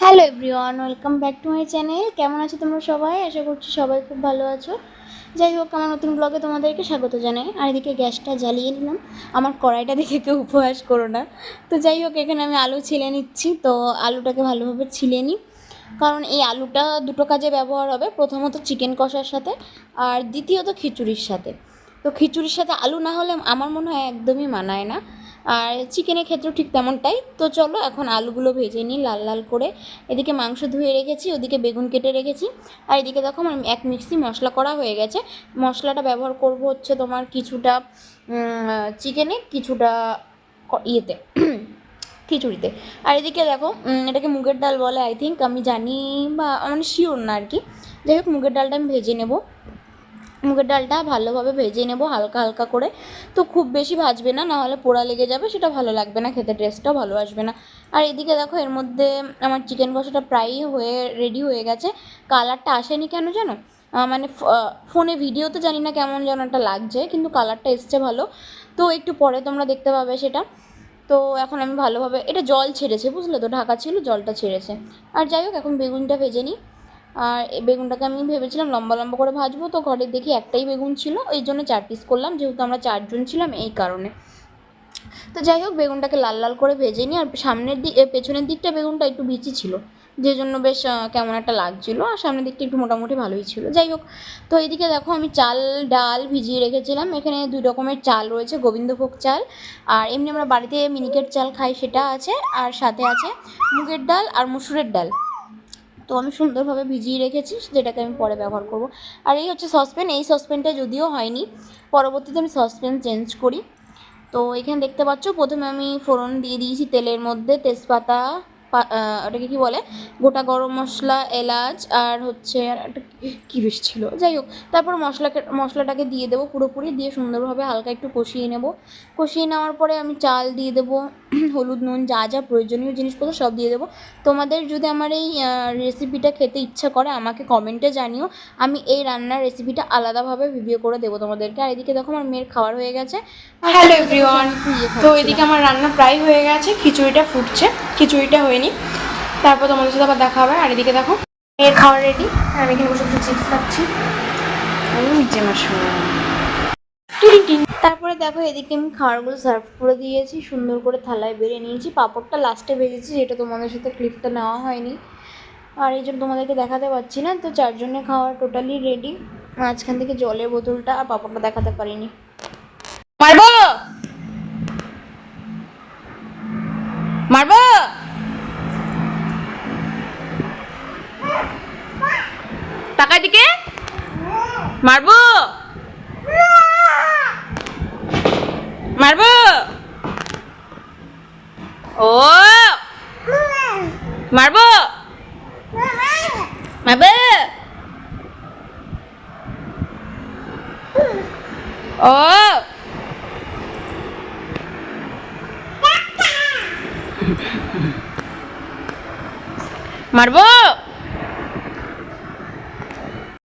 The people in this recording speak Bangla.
Hello everyone, welcome back to my channel. কেমন আছো তোমরা সবাই? আশা করছি সবাই খুব ভালো আছো। যাই হোক, আমার নতুন ব্লগে তোমাদেরকে স্বাগত জানাই। আর এদিকে গ্যাসটা জ্বালিয়ে নিলাম। আমার কড়াইটা দেখে কেউ উপহাস করো না। তো যাই হোক, এখানে আমি আলু ছিলে নিচ্ছি। তো আলুটাকে ভালোভাবে ছিলে নিই। কারণ এই আলুটা দুটো কাজে ব্যবহার হবে। প্রথমত চিকেন কষার সাথে, আর দ্বিতীয়ত খিচুড়ির সাথে। তো খিচুড়ির সাথে আলু না হলে আমার মনে হয় একদমই মানায় না। আর চিকেনের ক্ষেত্রেও ঠিক তেমনটাই। তো চলো এখন আলুগুলো ভেজে নিই লাল লাল করে। এদিকে মাংস ধুয়ে রেখেছি, ওদিকে বেগুন কেটে রেখেছি। আর এদিকে দেখো আমার এক মিক্সি মশলা করা হয়ে গেছে। মশলাটা ব্যবহার করব হচ্ছে তোমার কিছুটা চিকেনে কিছুটা ইয়েতে, খিচুড়িতে। আর এদিকে দেখো এটাকে মুগের ডাল বলে আই থিঙ্ক আমি জানি বা মানে শিওর না আর কি। যাই হোক, মুগের ডালটা আমি ভেজে নেব। মুগের ডালটা ভালোভাবে ভেজে নেব হালকা হালকা করে। তো খুব বেশি ভাজবে না, নাহলে পোড়া লেগে যাবে, সেটা ভালো লাগবে না, খেতে টেস্টটাও ভালো আসবে না। আর এদিকে দেখো, এর মধ্যে আমার চিকেন কষাটা প্রায়ই হয়ে রেডি হয়ে গেছে। কালারটা আসেনি কেন জানো? মানে ফোনে ভিডিওতে জানি না কেমন যেন একটা লাগছে, কিন্তু কালারটা এসছে ভালো। তো একটু পরে তোমরা দেখতে পাবে সেটা। তো এখন আমি ভালোভাবে, এটা জল ছেড়েছে, বুঝলে তো? ঢাকা ছিল, জলটা ছেড়েছে। আর যাই হোক, এখন বেগুনটা ভেজে নিই। আর এই বেগুনটাকে আমি ভেবেছিলাম লম্বা লম্বা করে ভাজবো, তো ঘরে দেখি একটাই বেগুন ছিল। ওই জন্য চার পিস করলাম, যেহেতু আমরা চারজন ছিলাম এই কারণে। তো যাই হোক, বেগুনটাকে লাল লাল করে ভেজে নিই আর সামনের দিক পেছনের দিকটা বেগুনটা একটু বিচি ছিল। যে জন্য বেশ কেমন একটা লাগছিল, আর সামনের দিকটা একটু মোটামুটি ভালোই ছিল। যাই হোক, তো এইদিকে দেখো আমি চাল, ডাল ভিজিয়ে রেখেছিলাম। এখানে দুই রকমের চাল রয়েছে, গোবিন্দভোগ চাল, আর এমনি আমরা বাড়িতে মিনিকেট চাল খাই, সেটা আছে, আর সাথে আছে মুগের ডাল আর মুসুরের ডাল। তো আমি সুন্দরভাবে ভিজিয়ে রেখেছি, যেটাকে আমি পরে ব্যবহার করব। আর এই হচ্ছে সসপ্যান এই সসপ্যানটা যদিও হয়নি, পরবর্তীতে আমি সসপ্যান চেঞ্জ করি। তো এখানে দেখতে পাচ্ছ, প্রথমে আমি ফোড়ন দিয়ে দিয়েছি তেলের মধ্যে তেজপাতা ওটাকে কি বলে? গোটা গরম মশলা এলাচ আর হচ্ছে কি- বেশ ছিল? যাই হোক তারপর মশলাকে মশলাটাকে দিয়ে দেবো পুরোপুরি দিয়ে সুন্দরভাবে হালকা একটু কষিয়ে নেব। কষিয়ে নেওয়ার পরে আমি চাল দিয়ে দেবো হলুদ নুন যা যা প্রয়োজনীয় জিনিসপত্র সব দিয়ে দেবো। তোমাদের যদি আমার এই রেসিপিটা খেতে ইচ্ছা করে আমাকে কমেন্টে জানিও। আমি এই রান্নার রেসিপিটা আলাদাভাবে ভিডিও করে দেবো তোমাদেরকে। আর এদিকে দেখো আমার মেয়ের খাবার হয়ে গেছে। হ্যালো এভরিওয়ান তো এদিকে আমার রান্না প্রায় হয়ে গেছে খিচুড়িটা ফুটছে। খিচুড়িটা হয়নি। তারপর তোমাদের সাথে আবার দেখা হবে। আর এদিকে দেখো মেয়ের খাওয়া রেডি আর আমি এখানে বসে বসে চিপস খাচ্ছি। যে। তারপরে দেখো এদিকে আমি খাবারগুলো সার্ভ করে দিয়েছি। সুন্দর করে থালায় বেড়ে নিয়েছি। পাঁপড়টা লাস্টে ভেজেছি যেটা তোমাদের সাথে ক্লিপটা নেওয়া হয়নি। আর এই জন্য তোমাদেরকে দেখাতে পারছি না। তো চারজনের খাওয়া টোটালি রেডি মাঝখান থেকে জলের বোতলটা আর পাঁপড়টা দেখাতে পারিনি। টাকা দিকে মারবো মারবো ও মারবো মারবো ও মারবো